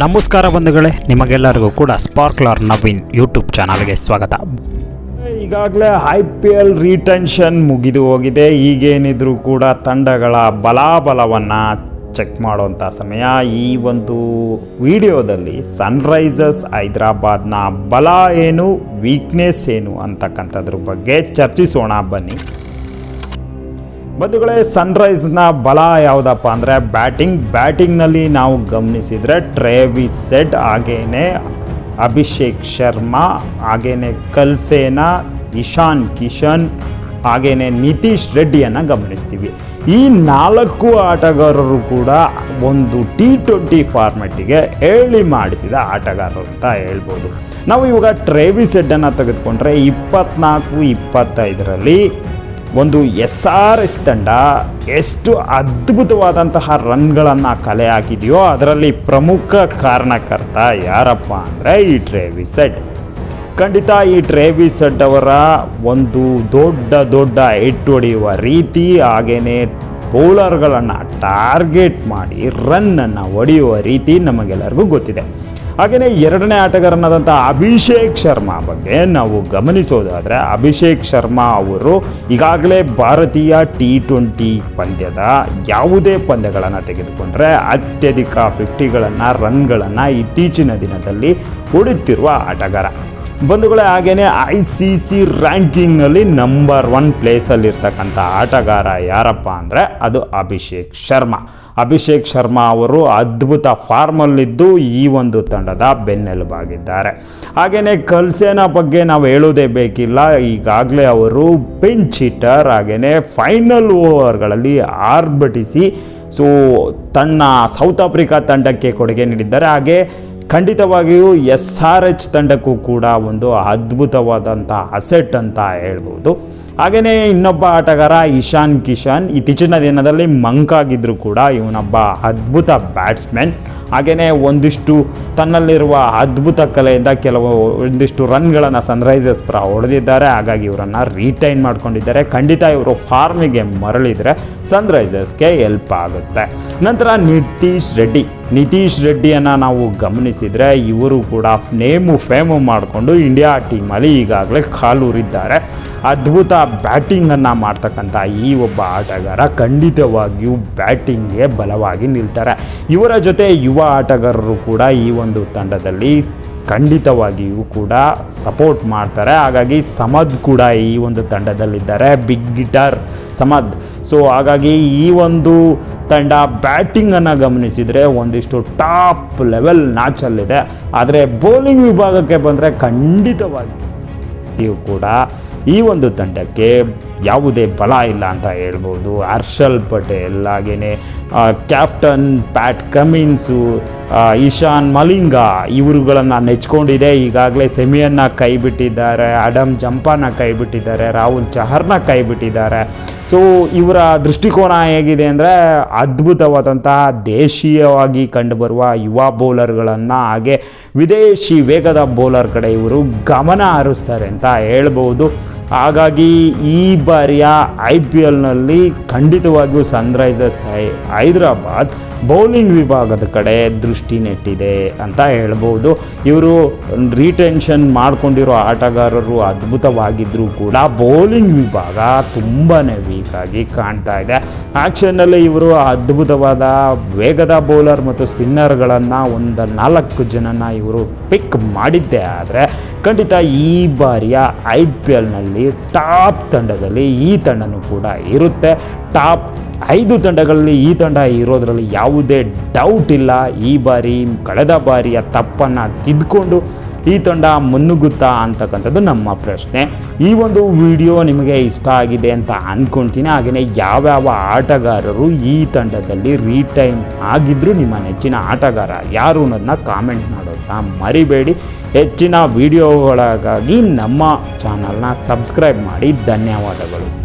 ನಮಸ್ಕಾರ ಬಂಧುಗಳೇ, ನಿಮಗೆಲ್ಲರಿಗೂ ಕೂಡ ಸ್ಪಾರ್ಕ್ಲರ್ ನವೀನ್ ಯೂಟ್ಯೂಬ್ ಚಾನಲ್ಗೆ ಸ್ವಾಗತ. ಈಗಾಗಲೇ ಐ ಪಿ ಎಲ್ ರಿಟೆನ್ಷನ್ ಮುಗಿದು ಹೋಗಿದೆ. ಈಗೇನಿದ್ರು ಕೂಡ ತಂಡಗಳ ಬಲಾಬಲವನ್ನು ಚೆಕ್ ಮಾಡುವಂಥ ಸಮಯ. ಈ ಒಂದು ವಿಡಿಯೋದಲ್ಲಿ ಸನ್ರೈಸರ್ಸ್ ಹೈದರಾಬಾದ್ನ ಬಲ ಏನು ವೀಕ್ನೆಸ್ ಏನು ಅಂತಕ್ಕಂಥದ್ರ ಬಗ್ಗೆ ಚರ್ಚಿಸೋಣ. ಬನ್ನಿ. ಬಂಧುಗಳೇ ಸನ್ರೈಸ್ನ ಬಲ ಯಾವುದಪ್ಪ ಅಂದರೆ ಬ್ಯಾಟಿಂಗ್. ಬ್ಯಾಟಿಂಗ್ನಲ್ಲಿ ನಾವು ಗಮನಿಸಿದರೆ ಟ್ರೇವಿ ಸೆಟ್ ಹಾಗೇನೆ ಅಭಿಷೇಕ್ ಶರ್ಮಾ, ಹಾಗೇನೆ ಕಲ್ಸೇನಾ, ಇಶಾನ್ ಕಿಶನ್, ಹಾಗೇನೆ ನಿತೀಶ್ ರೆಡ್ಡಿಯನ್ನು ಗಮನಿಸ್ತೀವಿ. ಈ ನಾಲ್ಕು ಆಟಗಾರರು ಕೂಡ ಒಂದು ಟಿ ಟ್ವೆಂಟಿ ಫಾರ್ಮೆಟ್ಟಿಗೆ ಹೇಳಿ ಮಾಡಿಸಿದ ಆಟಗಾರರು ಅಂತ ಹೇಳ್ಬೋದು. ನಾವು ಇವಾಗ ಟ್ರೇವಿ ಸೆಡ್ಡನ್ನು ತೆಗೆದುಕೊಂಡ್ರೆ ಇಪ್ಪತ್ನಾಲ್ಕು, ಇಪ್ಪತ್ತೈದರಲ್ಲಿ ಒಂದು ಎಸ್ ಆರ್ ಎಸ್ ತಂಡ ಎಷ್ಟು ಅದ್ಭುತವಾದಂತಹ ರನ್ಗಳನ್ನು ಕಲೆ ಹಾಕಿದೆಯೋ ಅದರಲ್ಲಿ ಪ್ರಮುಖ ಕಾರಣಕರ್ತ ಯಾರಪ್ಪ ಅಂದರೆ ಈ ಟ್ರೇವಿಸ್ ಸೆಡ್ ಖಂಡಿತ ಈ ಟ್ರೇವಿಸ್ ಸೆಡ್ ಅವರ ಒಂದು ದೊಡ್ಡ ದೊಡ್ಡ ಹಿಟ್ ಹೊಡೆಯುವ ರೀತಿ ಹಾಗೆಯೇ ಬೌಲರ್ಗಳನ್ನು ಟಾರ್ಗೆಟ್ ಮಾಡಿ ರನ್ನನ್ನು ಹೊಡೆಯುವ ರೀತಿ ನಮಗೆಲ್ಲರಿಗೂ ಗೊತ್ತಿದೆ. ಹಾಗೆಯೇ ಎರಡನೇ ಆಟಗಾರನಾದಂಥ ಅಭಿಷೇಕ್ ಶರ್ಮಾ ಬಗ್ಗೆ ನಾವು ಗಮನಿಸೋದಾದರೆ ಅಭಿಷೇಕ್ ಶರ್ಮಾ ಅವರು ಈಗಾಗಲೇ ಭಾರತೀಯ ಟಿ ಟ್ವೆಂಟಿ ಪಂದ್ಯದ ಯಾವುದೇ ಪಂದ್ಯಗಳನ್ನು ತೆಗೆದುಕೊಂಡ್ರೆ ಅತ್ಯಧಿಕ ಫಿಫ್ಟಿಗಳನ್ನು ರನ್ಗಳನ್ನು ಇತ್ತೀಚಿನ ದಿನದಲ್ಲಿ ಹೊಡೆಯುತ್ತಿರುವ ಆಟಗಾರ. ಬಂಧುಗಳೇ ಹಾಗೆಯೇ ಐ ಸಿ ಸಿ ರ್ಯಾಂಕಿಂಗ್ನಲ್ಲಿ ನಂಬರ್ ಒನ್ ಪ್ಲೇಸಲ್ಲಿರ್ತಕ್ಕಂಥ ಆಟಗಾರ ಯಾರಪ್ಪ ಅಂದರೆ ಅದು ಅಭಿಷೇಕ್ ಶರ್ಮಾ. ಅಭಿಷೇಕ್ ಶರ್ಮಾ ಅವರು ಅದ್ಭುತ ಫಾರ್ಮಲ್ಲಿದ್ದು ಈ ಒಂದು ತಂಡದ ಬೆನ್ನೆಲುಬಾಗಿದ್ದಾರೆ. ಹಾಗೆಯೇ ಕಲ್ಸೇನ ಬಗ್ಗೆ ನಾವು ಹೇಳೋದೇ ಬೇಕಿಲ್ಲ. ಈಗಾಗಲೇ ಅವರು ಬೆಂಚ್ ಹಿಟ್ಟರ್ ಹಾಗೆಯೇ ಫೈನಲ್ ಓವರ್ಗಳಲ್ಲಿ ಆರ್ಭಟಿಸಿ, ಸೊ ತನ್ನ ಸೌತ್ ಆಫ್ರಿಕಾ ತಂಡಕ್ಕೆ ಕೊಡುಗೆ ನೀಡಿದ್ದಾರೆ. ಹಾಗೆ ಖಂಡಿತವಾಗಿಯೂ ಎಸ್ ಆರ್ ಎಚ್ ತಂಡಕ್ಕೂ ಕೂಡ ಒಂದು ಅದ್ಭುತವಾದಂಥ ಅಸೆಟ್ ಅಂತ ಹೇಳ್ಬೋದು. ಹಾಗೆಯೇ ಇನ್ನೊಬ್ಬ ಆಟಗಾರ ಇಶಾನ್ ಕಿಶಾನ್, ಇತ್ತೀಚಿನ ದಿನದಲ್ಲಿ ಮಂಕಾಗಿದ್ದರೂ ಕೂಡ ಇವನೊಬ್ಬ ಅದ್ಭುತ ಬ್ಯಾಟ್ಸ್ಮನ್ ಹಾಗೆಯೇ ಒಂದಿಷ್ಟು ತನ್ನಲ್ಲಿರುವ ಅದ್ಭುತ ಕಲೆಯಿಂದ ಕೆಲವು ಒಂದಿಷ್ಟು ರನ್ಗಳನ್ನು ಸನ್ರೈಸರ್ಸ್ ಪರ ಹೊಡೆದಿದ್ದಾರೆ. ಹಾಗಾಗಿ ಇವರನ್ನು ರೀಟೈನ್ ಮಾಡ್ಕೊಂಡಿದ್ದಾರೆ. ಖಂಡಿತ ಇವರು ಫಾರ್ಮಿಗೆ ಮರಳಿದರೆ ಸನ್ರೈಸರ್ಸ್ಗೆ ಹೆಲ್ಪ್ ಆಗುತ್ತೆ. ನಂತರ ನಿತೀಶ್ ರೆಡ್ಡಿ. ನಿತೀಶ್ ರೆಡ್ಡಿಯನ್ನು ನಾವು ಗಮನಿಸಿದರೆ ಇವರು ಕೂಡ ನೇಮು ಫೇಮು ಮಾಡಿಕೊಂಡು ಇಂಡಿಯಾ ಟೀಮಲ್ಲಿ ಈಗಾಗಲೇ ಕಾಲೂರಿದ್ದಾರೆ. ಅದ್ಭುತ ಬ್ಯಾಟಿಂಗನ್ನು ಮಾಡ್ತಕ್ಕಂಥ ಈ ಒಬ್ಬ ಆಟಗಾರ ಖಂಡಿತವಾಗಿಯೂ ಬ್ಯಾಟಿಂಗ್ಗೆ ಬಲವಾಗಿ ನಿಲ್ತಾರೆ. ಇವರ ಜೊತೆ ಯುವ ಆಟಗಾರರು ಕೂಡ ಈ ಒಂದು ತಂಡದಲ್ಲಿ ಖಂಡಿತವಾಗಿಯೂ ಕೂಡ ಸಪೋರ್ಟ್ ಮಾಡ್ತಾರೆ. ಹಾಗಾಗಿ ಸಮದ್ ಕೂಡ ಈ ಒಂದು ತಂಡದಲ್ಲಿದ್ದಾರೆ ಬಿಗ್ ಗಿಟಾರ್ ಸಮದ್. ಸೊ ಹಾಗಾಗಿ ಈ ಒಂದು ತಂಡ ಬ್ಯಾಟಿಂಗನ್ನು ಗಮನಿಸಿದರೆ ಒಂದಿಷ್ಟು ಟಾಪ್ ಲೆವೆಲ್ ನ್ಯಾಚಲ್ಲಿದೆ ಆದರೆ ಬೌಲಿಂಗ್ ವಿಭಾಗಕ್ಕೆ ಬಂದರೆ ಖಂಡಿತವಾಗಿ ಕೂಡ ಈ ಒಂದು ತಂಡಕ್ಕೆ ಯಾವುದೇ ಬಲ ಇಲ್ಲ ಅಂತ ಹೇಳ್ಬೋದು. ಹರ್ಷಲ್ ಪಟೇಲ್ ಹಾಗೆಯೇ captain Pat Cummins Ishan Malinga ಇವರುಗಳನ್ನು ನೆಚ್ಕೊಂಡಿದೆ. ಈಗಾಗಲೇ ಸೆಮಿಯನ್ನು ಕೈಬಿಟ್ಟಿದ್ದಾರೆ ಅಡಮ್ ಜಂಪಾನ ಕೈಬಿಟ್ಟಿದ್ದಾರೆ, ರಾಹುಲ್ ಚಹರ್ನ ಕೈಬಿಟ್ಟಿದ್ದಾರೆ. ಸೊ ಇವರ ದೃಷ್ಟಿಕೋನ ಹೇಗಿದೆ ಅಂದರೆ ಅದ್ಭುತವಾದಂತಹ ದೇಶೀಯವಾಗಿ ಕಂಡುಬರುವ ಯುವ ಬೌಲರ್ಗಳನ್ನು, ಹಾಗೆ ವಿದೇಶಿ ವೇಗದ ಬೌಲರ್ ಕಡೆ ಇವರು ಗಮನ ಹರಿಸ್ತಾರೆ ಅಂತ ಹೇಳ್ಬೋದು. ಹಾಗಾಗಿ ಈ ಬಾರಿಯ ಐ ಪಿ ಎಲ್ನಲ್ಲಿ ಖಂಡಿತವಾಗಿಯೂ ಸನ್ರೈಸರ್ಸ್ ಹೈ ಹೈದರಾಬಾದ್ ಬೌಲಿಂಗ್ ವಿಭಾಗದ ಕಡೆ ದೃಷ್ಟಿ ನೆಟ್ಟಿದೆ ಅಂತ ಹೇಳ್ಬೋದು. ಇವರು ರೀಟೆನ್ಷನ್ ಮಾಡಿಕೊಂಡಿರೋ ಆಟಗಾರರು ಅದ್ಭುತವಾಗಿದ್ದರೂ ಕೂಡ ಬೌಲಿಂಗ್ ವಿಭಾಗ ತುಂಬಾ ವೀಕಾಗಿ ಕಾಣ್ತಾ ಇದೆ. ಆ್ಯಕ್ಷನ್ನಲ್ಲಿ ಇವರು ಅದ್ಭುತವಾದ ವೇಗದ ಬೌಲರ್ ಮತ್ತು ಸ್ಪಿನ್ನರ್ಗಳನ್ನು ಒಂದು ನಾಲ್ಕು ಜನನ ಇವರು ಪಿಕ್ ಮಾಡಿದ್ದೆ ಆದರೆ ಖಂಡಿತ ಈ ಬಾರಿಯ ಐ ಪಿ ಎಲ್ನಲ್ಲಿ ಟಾಪ್ ತಂಡದಲ್ಲಿ ಈ ತಂಡನೂ ಕೂಡ ಇರುತ್ತೆ. ಟಾಪ್ ಐದು ತಂಡಗಳಲ್ಲಿ ಈ ತಂಡ ಇರೋದರಲ್ಲಿ ಯಾವುದೇ ಡೌಟ್ ಇಲ್ಲ. ಈ ಬಾರಿ, ಕಳೆದ ಬಾರಿಯ ತಪ್ಪನ್ನು ತಿದ್ದುಕೊಂಡು ಈ ತಂಡ ಮುನ್ನುಗ್ಗುತ್ತಾ ಅಂತಕ್ಕಂಥದ್ದು ನಮ್ಮ ಪ್ರಶ್ನೆ. ಈ ಒಂದು ವಿಡಿಯೋ ನಿಮಗೆ ಇಷ್ಟ ಆಗಿದೆ ಅಂತ ಅಂದ್ಕೊಳ್ತೀನಿ ಹಾಗೆಯೇ ಯಾವ್ಯಾವ ಆಟಗಾರರು ಈ ತಂಡದಲ್ಲಿ ರೀಟೈಮ್ ಆಗಿದ್ದರೂ ನಿಮ್ಮ ನೆಚ್ಚಿನ ಆಟಗಾರ ಯಾರು ಅನ್ನೋದನ್ನ ಕಾಮೆಂಟ್ ಮಾಡೋದನ್ನ ಮರಿಬೇಡಿ. ಹೆಚ್ಚಿನ ವಿಡಿಯೋಗಳಿಗಾಗಿ ನಮ್ಮ ಚಾನಲ್ನ ಸಬ್ಸ್ಕ್ರೈಬ್ ಮಾಡಿ. ಧನ್ಯವಾದಗಳು.